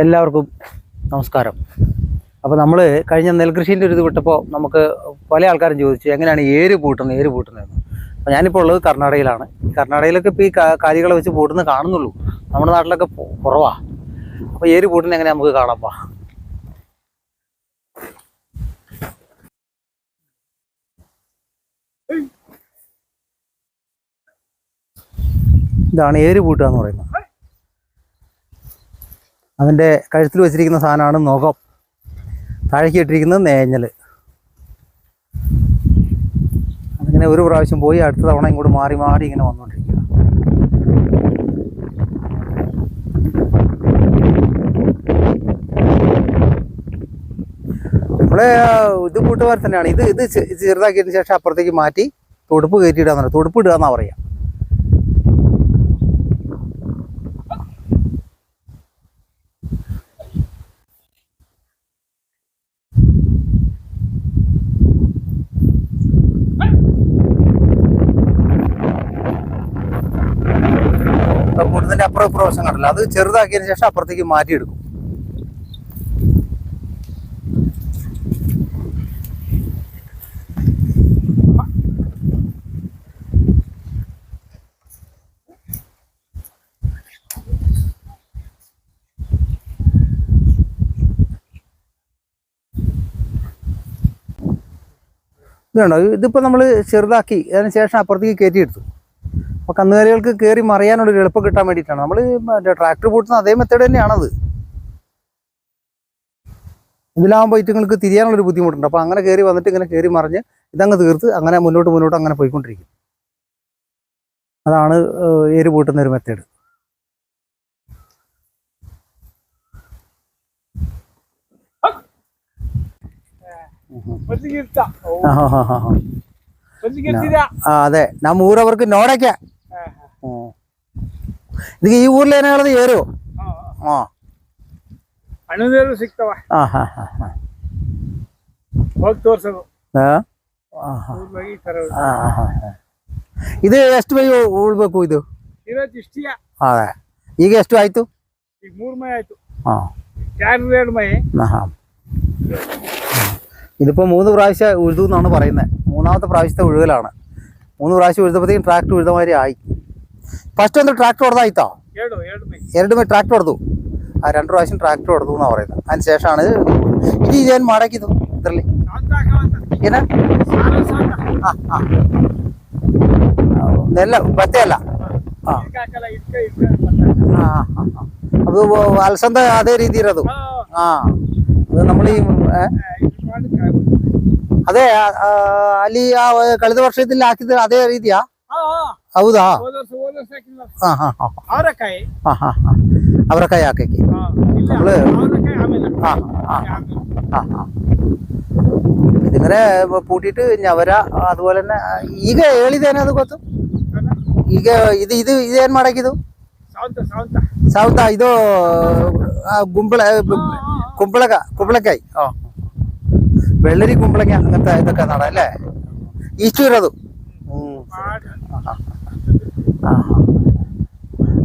എല്ലാവർക്കും നമസ്കാരം. അപ്പോൾ നമ്മൾ കഴിഞ്ഞ നെൽകൃഷീന്റെ ഒരു ഇത് വിട്ടപ്പോൾ നമുക്ക് പല ആൾക്കാരും ചോദിച്ചു എങ്ങനെയാണ് ഏര് പൂട്ടുന്നത് ഏര് പൂട്ടുന്നതെന്ന് അപ്പോൾ ഞാനിപ്പോൾ ഉള്ളത് കർണാടകയിലാണ്. കർണാടകയിലൊക്കെ ഇപ്പോൾ ഈ കാര്യങ്ങളെ വെച്ച് പൂട്ടുന്നത് കാണുന്നുള്ളൂ. നമ്മുടെ നാട്ടിലൊക്കെ കുറവാണ് അപ്പോൾ ഏര് പൂട്ടുന്നത് എങ്ങനെ നമുക്ക് കാണാപ്പാ ഇതാണ് ഏര് പൂട്ടുക എന്ന് പറയുന്നത്. അതിന്റെ കഴുത്തിൽ വെച്ചിരിക്കുന്ന സാധനമാണ് നഖം താഴേക്ക് ഇട്ടിരിക്കുന്നത് നേഞ്ഞൽ അങ്ങനെ ഒരു പ്രാവശ്യം പോയി അടുത്ത തവണ ഇങ്ങോട്ട് മാറി മാറി ഇങ്ങനെ വന്നുകൊണ്ടിരിക്കുക നമ്മളെ ഇത് കൂട്ടുകാർ തന്നെയാണ്. ഇത് ഇത് ചെറുതാക്കിയതിന് ശേഷം അപ്പുറത്തേക്ക് മാറ്റി തുടുപ്പ് കയറ്റിയിടുക തുടുപ്പ് ഇടുക എന്നാ പറയാ. അപ്പുറം ഇപ്പുറം വശം കണ്ടല്ലോ അത് ചെറുതാക്കിയതിന് ശേഷം അപ്പുറത്തേക്ക് മാറ്റിയെടുക്കും. ഇതുണ്ടോ ഇതിപ്പോൾ നമ്മൾ ചെറുതാക്കി അതിന് ശേഷം അപ്പുറത്തേക്ക് കയറ്റിയെടുത്തു. അപ്പോൾ കന്നുകാലികൾക്ക് കയറി മറിയാനുള്ളൊരു എളുപ്പം കിട്ടാൻ വേണ്ടിയിട്ടാണ്. നമ്മൾ മറ്റേ ട്രാക്ടർ പൂട്ടുന്ന അതേ മെത്തേഡ് തന്നെയാണത്. ഇതിലാകുമ്പോൾ ഇറ്റങ്ങൾക്ക് തിരിയാനുള്ളൊരു ബുദ്ധിമുട്ടുണ്ട്. അപ്പോൾ അങ്ങനെ കയറി വന്നിട്ട് ഇങ്ങനെ കയറി മറിഞ്ഞ് ഇതങ്ങ് തീർത്ത് അങ്ങനെ മുന്നോട്ട് മുന്നോട്ട് അങ്ങനെ പോയിക്കൊണ്ടിരിക്കും. അതാണ് ഏര് പൂട്ടുന്ന ഒരു മെത്തേഡ് അതെ. നമ്മ ഊരവർക്ക് ഹാ ಇದಕ್ಕೆ ಈ ಊರ್ಲಿ ಏನ್ ಹೇಳೋದು ಏರು ಆ, ಹಾ ಅಣುನೀರು ಸಿಗ್ತಾವ ಹಾ ಹಾ ಹಾ ಹಾ. ಹೋಗಿ ತೋರ್ಸೋದು ಆ? ಆ, ಹಾ. ಊರ್ ಹೋಗಿ ತರೋದು ಆ, ಹಾ, ಹಾ. ಇದು ಎಷ್ಟು ಬೈ ಉಳ್ಬೇಕು ಇದು ಇರೋದು ಇಷ್ಟಿಯ ಅದೇ ಈಗ ಎಷ್ಟು ಆಯ್ತು ಈಗ ಮೂರ್ ಮೈ ಆಯ್ತು ആ ಯಾರು ಎರಡು ಮೈ ആഹാ. ഇതിപ്പോ മൂന്ന് പ്രാവശ്യം ഉഴുതു എന്നാണ് പറയുന്നത് മൂന്നാമത്തെ പ്രാവശ്യത്തെ ഉഴുകലാണ് മൂന്ന് പ്രാവശ്യം ഉഴുതപ്പോഴത്തേക്കും ട്രാക്ടർ ഉഴുത മാതിരി ആയി ഫസ്റ്റ് ಫಸ್ಟ್ ಒಂದು ಟ್ರಾಕ್ಟರ್ ಹೊಡೆದಾಯ್ತಾ ಎರಡು ಮೇ ട്രാക്ടർ ಹೊಡೆದು ആ രണ്ട് പ്രാവശ്യം ട്രാക്ടർ കൊടുത്തു എന്നാണ് പറയുന്നത്. അതിനുശേഷമാണ് ഇത് ഞാൻ മടക്കിയത് ഇത്രല്ലേ എന്നാ? ആ ആ. നെല്ല ബത്തയല്ല ആ. ആ അത് അൽസന്ത അതേ രീതിയിലതും. ആ. അത് നമ്മൾ ഈ അതെ അലി ആ കളിത വർഷത്തിലാക്കിയത് അതേ രീതിയാ. ಹೌದಾ ಅವರೆಕಾಯಿ ಅವರೆಕಾಯಿ ಹಾಕಕ್ಕೆ ഇതിങ്ങനെ പൂട്ടിയിട്ട് ഞവര അതുപോലെ തന്നെ ಈಗ ಹೇಳಿದ್ದೇನೆ ಅದು ಗೊತ್ತು ಈಗ ಇದು ಇದು ಇದೇನ್ ಮಾಡಾಕಿದು ಸೌತ ಇದು ಗುಂಬಳ ಕುಂಬಳಕ ಕುಂಬಳಕಾಯಿ ಬೆಳ್ಳರಿ കുമ്പളങ്ങ ಅಂತ ഇതൊക്കെ നടാം അല്ലേ ഈച്ചു വരും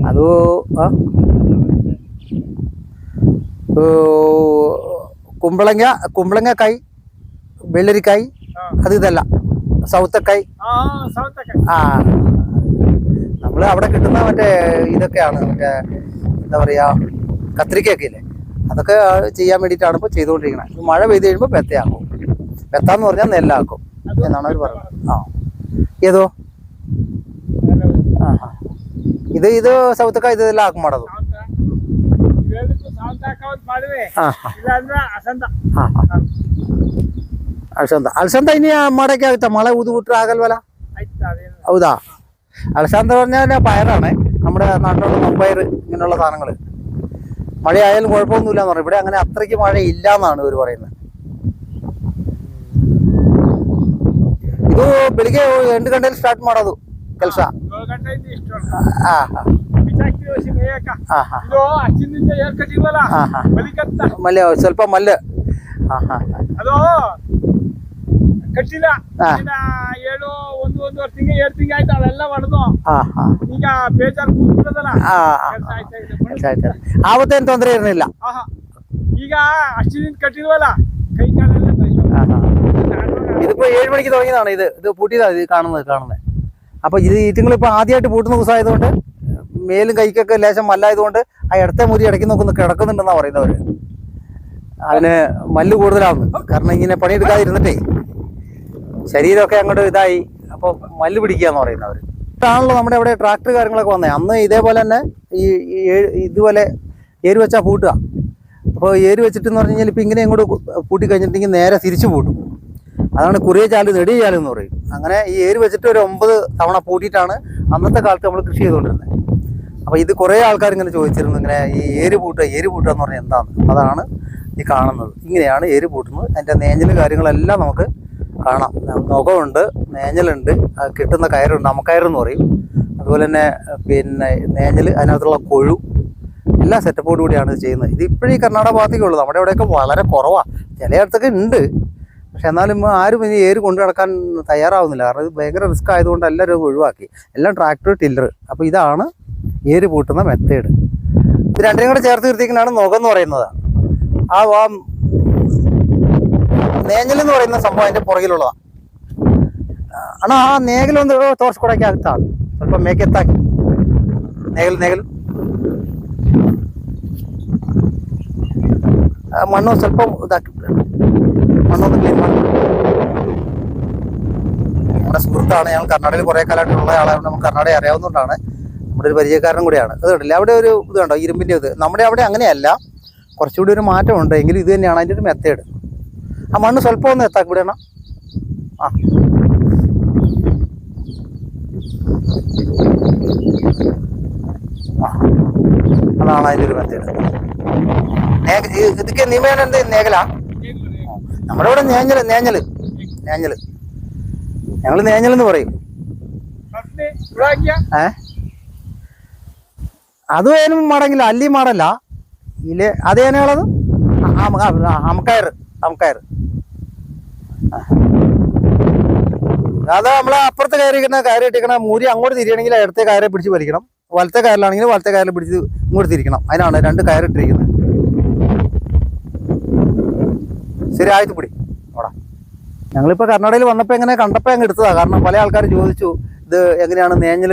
ಅದು കുമ്പളങ്ങ കുമ്പളങ്ങക്കായ് വെള്ളരിക്കായ് അത് ഇതല്ല. സൗത്തക്കായ്. ആ നമ്മൾ അവിടെ കിട്ടുന്ന മറ്റേ ഇതൊക്കെയാണ്. മറ്റേ എന്താ പറയാ കത്രിക്കയൊക്കെ ഇല്ലേ അതൊക്കെ ചെയ്യാൻ വേണ്ടിയിട്ടാണ് ഇപ്പോൾ ചെയ്തുകൊണ്ടിരിക്കുന്നത് മഴ പെയ്ത് കഴിയുമ്പോൾ പെത്തയാക്കും പെത്താന്ന് പറഞ്ഞാൽ നെല്ലാക്കും. എന്നാണ് അവർ പറയുന്നത്. ആ. ഏതോ ആ ആ. ഇത് ഇത് സൗത്തക്കായി ഇതെല്ലാം ആക്കും ಮಾಡೋದು ಸಾವಂತ ಇವೆರಡಕ್ಕೂ ಸಾವಂತ ಹಾಕೋದ್ ಮಾಡಿವೆ ആ ആ ಇಲ್ಲ ಅಂದ್ರೆ ಅಸಂತ ആ ആ ಅಲ್ಸಂದ ಅಲ್ಸಂದ ಇನ್ನು ಮಾಡೋಕ್ಕೆ ಆಗುತ್ತಾ ಮಳೆ ಊದು ಬಿಟ್ರೆ ಆಗಲ್ವಲ್ಲ ಆಯ್ತು ಅದೇನು ಹೌದಾ അലസാന്ത പറഞ്ഞാൽ പയറാണ് നമ്മുടെ നാട്ടിലുള്ള മമ്പയർ ഇങ്ങനെയുള്ള സാധനങ്ങൾ മഴയായാലും കുഴപ്പമൊന്നുമില്ല എന്ന് പറഞ്ഞു ഇവിടെ അങ്ങനെ അത്രയ്ക്ക് മഴ ഇല്ല എന്നാണ് ഇവർ പറയുന്നത് ಇದು ಬೆಳಿಗ್ಗೆ ಎಂಟು ಗಂಟೆಯಲ್ಲಿ ಸ್ಟಾರ್ಟ್ ಮಾಡೋದು ಕೆಲಸ. ಮಲ್ಯ ಸ್ವಲ್ಪ ಮಲ್ಯ. ಕಟ್ಟಿಲ್ಲ. ಏಳು ಒಂದು ಎರಡು ತಿಂಗೆ ಆಯ್ತು ಅವೆಲ್ಲ ಹೊಡೆದು ಈಗ ಬೇಜಾರು ಆವತ್ತೇನು ತೊಂದರೆ ಇರಲಿಲ್ಲ. ಈಗ ಅಷ್ಟಿನ ಕಟ್ಟಿಲ್ವಲ್ಲ ഇതിപ്പോ ഏഴ് മണിക്ക് തുടങ്ങിയതാണ് ഇത്. ഇത് പൂട്ടിയതാണ് ഇത് കാണുന്നത് കാണുന്നത്. അപ്പൊ ഇത് ഈറ്റുങ്ങളിപ്പോ ആദ്യമായിട്ട് പൂട്ടുന്ന ദിവസമായതുകൊണ്ട് മേലും കൈക്കൊക്കെ ലേശം മല്ലായതുകൊണ്ട് ആ ഇടത്തെ മുരി ഇടയ്ക്ക് നോക്കുന്ന കിടക്കുന്നുണ്ടെന്നാ പറയുന്നവര് അതിന് മല്ല് കൂടുതലാവുന്നു. കാരണം ഇങ്ങനെ പണിയെടുക്കാതിരുന്നിട്ടേ ശരീരമൊക്കെ അങ്ങോട്ട് ഇതായി. അപ്പോൾ മല്ല് പിടിക്കുകയെന്ന് പറയുന്നവർ ഇതാണല്ലോ നമ്മുടെ ഇവിടെ ട്രാക്ടർ കാര്യങ്ങളൊക്കെ വന്നത് അന്ന് ഇതേപോലെ തന്നെ ഈ ഇതുപോലെ ഏര് പൂട്ടുക. അപ്പോൾ ഏര് വെച്ചിട്ടെന്ന് പറഞ്ഞു കഴിഞ്ഞാൽ ഇപ്പം ഇങ്ങനെ അങ്ങോട്ട് പൂട്ടി കഴിഞ്ഞിട്ടുണ്ടെങ്കിൽ നേരെ തിരിച്ചു പൂട്ടും. അതാണ് കുറിയ ചാൽ നെടിയ ചാൽ എന്ന് പറയും. അങ്ങനെ ഈ ഏര് വെച്ചിട്ട് ഒരു ഒമ്പത് തവണ പൂട്ടിയിട്ടാണ് അന്നത്തെ കാലത്ത് നമ്മൾ കൃഷി ചെയ്തുകൊണ്ടിരുന്നത്. അപ്പോൾ ഇത് കുറേ ആൾക്കാർ ഇങ്ങനെ ചോദിച്ചിരുന്നു ഇങ്ങനെ ഈ ഏര് പൂട്ടുക ഏര് പൂട്ടുക എന്ന് പറഞ്ഞാൽ എന്താണ് അതാണ് ഈ കാണുന്നത്. ഇങ്ങനെയാണ് ഏര് പൂട്ടുന്നത്. അതിന്റെ നേഞ്ഞൽ കാര്യങ്ങളെല്ലാം നമുക്ക് കാണാം. മുഖമുണ്ട് നേഞ്ഞലുണ്ട് കിട്ടുന്ന കയറുണ്ട് അമ്മക്കയറെന്ന് പറയും. അതുപോലെ തന്നെ പിന്നെ നേഞ്ഞൽ അതിനകത്തുള്ള കൊഴു എല്ലാ സെറ്റപ്പോടു കൂടിയാണ് ഇത് ചെയ്യുന്നത്. ഇത് ഇപ്പോഴും ഈ കർണാടക ഭാഗത്തേക്കുള്ളൂ നമ്മുടെ ഇവിടെയൊക്കെ വളരെ കുറവാണ് ചിലയിടത്തൊക്കെ ഉണ്ട്. പക്ഷെ എന്നാലും ആരും ഇനി ഏര് കൊണ്ടു നടക്കാൻ തയ്യാറാവുന്നില്ല കാരണം ഇത് ഭയങ്കര റിസ്ക് ആയതുകൊണ്ട് എല്ലാവരും അത് ഒഴിവാക്കി എല്ലാം ട്രാക്ടർ ടില്ലർ അപ്പോൾ ഇതാണ് ഏര് പൂട്ടുന്ന മെത്തേഡ് ഇത് രണ്ടിനും കൂടെ ചേർത്ത് നിർത്തിക്കുന്നതാണ് നുകം എന്ന് പറയുന്നത് ആ ആ നേഞ്ഞൽ എന്ന് പറയുന്ന സംഭവം അതിൻ്റെ പുറകിലുള്ളതാണ് അണ്ണാ ആ നേകലൊന്ന് തോർച്ചക്കൂടൊക്കെ അകത്താണ് ಸ್ವಲ್ಪ ಮೇಕೆತ್ತಾಕಿ ನೇಗಲು ನೇಗಲು ಆ ಮಣ್ಣು ಸ್ವಲ್ಪ ಇದಾಕಿ നമ്മുടെ സുഹൃത്താണ് ഞങ്ങൾ കർണാടകയിൽ കുറേ കാലമായിട്ടുള്ള ആളായതുകൊണ്ട് നമുക്ക് കർണാടക അറിയാവുന്നതുകൊണ്ടാണ് നമ്മുടെ ഒരു പരിചയക്കാരനും കൂടിയാണ്. അത് കണ്ടില്ല അവിടെ ഒരു ഇത് കണ്ടോ? ഇരുമ്പിന്റെ ഇത്. നമ്മുടെ അവിടെ അങ്ങനെയല്ല. കുറച്ചുകൂടി ഒരു മാറ്റമുണ്ട്. എങ്കിലും ഇത് തന്നെയാണ് അതിന്റെ ഒരു മെത്തേഡ് ആ മണ്ണ് സ്വല്പം ഒന്ന് എത്താക്കി വിടണം ആ. അതാണ് അതിന്റെ ഒരു മെത്തേഡ് ഇതൊക്കെ നിയമേന എന്ത്? നേകലാ നമ്മുടെ ഇവിടെ നേഞ്ഞൽ നേഞ്ഞൽ നേഞ്ഞൽ ഞങ്ങൾ നേഞ്ഞൽ എന്ന് പറയും ഏ? അത് ഏനും മാടെങ്കില്ല അല്ലി മാടല്ല ഇല്ല അത് ഏനുള്ളത് അമക്കയർ അമക്കയർ അത് നമ്മളെ അപ്പുറത്തെ കയറി ഇട്ടിരിക്കണ മൂരി അങ്ങോട്ട് തിരിയണമെങ്കിൽ ഇടത്തെ കയറെ പിടിച്ച് വലിക്കണം. വലത്തെ കയറിലാണെങ്കിൽ വലത്തെ കയറിൽ പിടിച്ച് ഇങ്ങോട്ട് തിരിക്കണം. അതിനാണ് രണ്ട് കയറിട്ടിരിക്കുന്നത് ശരി ആയിട്ട് പിടി. ഓടാ. ഞങ്ങളിപ്പോൾ കർണാടകയിൽ വന്നപ്പോൾ എങ്ങനെ കണ്ടപ്പോൾ അങ്ങ് എടുത്തതാണ് കാരണം പല ആൾക്കാർ ചോദിച്ചു ഇത് എങ്ങനെയാണ് നേഞ്ഞൽ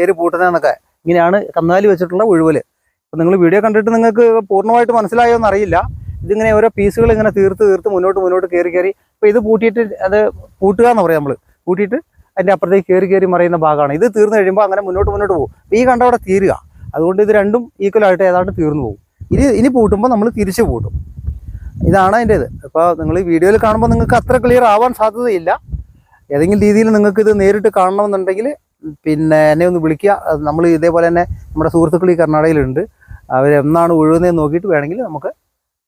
ഏര് പൂട്ടുന്നതെന്നൊക്കെ. ഇങ്ങനെയാണ് കന്നാലി വെച്ചിട്ടുള്ള ഒഴിവൽ അപ്പം നിങ്ങൾ വീഡിയോ കണ്ടിട്ട് നിങ്ങൾക്ക് പൂർണമായിട്ട് മനസ്സിലായോ എന്ന് അറിയില്ല ഇതിങ്ങനെ ഓരോ പീസുകൾ ഇങ്ങനെ തീർത്ത് തീർത്ത് മുന്നോട്ട് മുന്നോട്ട് കയറി കയറി അപ്പോൾ ഇത് പൂട്ടിയിട്ട് അത് പൂട്ടുക എന്ന് പറയാം നമ്മൾ പൂട്ടിയിട്ട് അതിന്റെ അപ്പുറത്തേക്ക് കയറി കയറി മറിയുന്ന ഭാഗമാണ്. ഇത് തീർന്നു കഴിയുമ്പോൾ അങ്ങനെ മുന്നോട്ട് മുന്നോട്ട് പോകും. ഈ കണ്ട അവിടെ തീരുക. അതുകൊണ്ട് ഇത് രണ്ടും ഈക്വലായിട്ട് ഏതാണ്ട് തീർന്നു പോകും. ഇനി ഇനി പൂട്ടുമ്പോൾ നമ്മൾ തിരിച്ച് പൂട്ടും. ഇതാണ് അതിന്റെ ഇത് ഇപ്പോൾ നിങ്ങൾ ഈ വീഡിയോയിൽ കാണുമ്പോൾ നിങ്ങൾക്ക് അത്ര ക്ലിയർ ആവാൻ സാധ്യതയില്ല. ഏതെങ്കിലും രീതിയിൽ നിങ്ങൾക്ക് ഇത് നേരിട്ട് കാണണമെന്നുണ്ടെങ്കിൽ പിന്നെ എന്നെ ഒന്ന് വിളിക്കുക. നമ്മൾ ഇതേപോലെ തന്നെ നമ്മുടെ സുഹൃത്തുക്കൾ ഈ കർണാടകയിലുണ്ട്. അവർ എന്നാണ് ഒഴുകുന്നതെന്ന് നോക്കിയിട്ട് വേണമെങ്കിൽ നമുക്ക്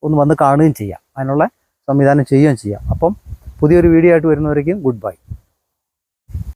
ഒന്ന് വന്ന് കാണുകയും ചെയ്യാം. അതിനുള്ള സംവിധാനം ചെയ്യുകയും ചെയ്യാം. അപ്പം പുതിയൊരു വീഡിയോ ആയിട്ട് വരുന്നവരേക്കും ഗുഡ് ബൈ.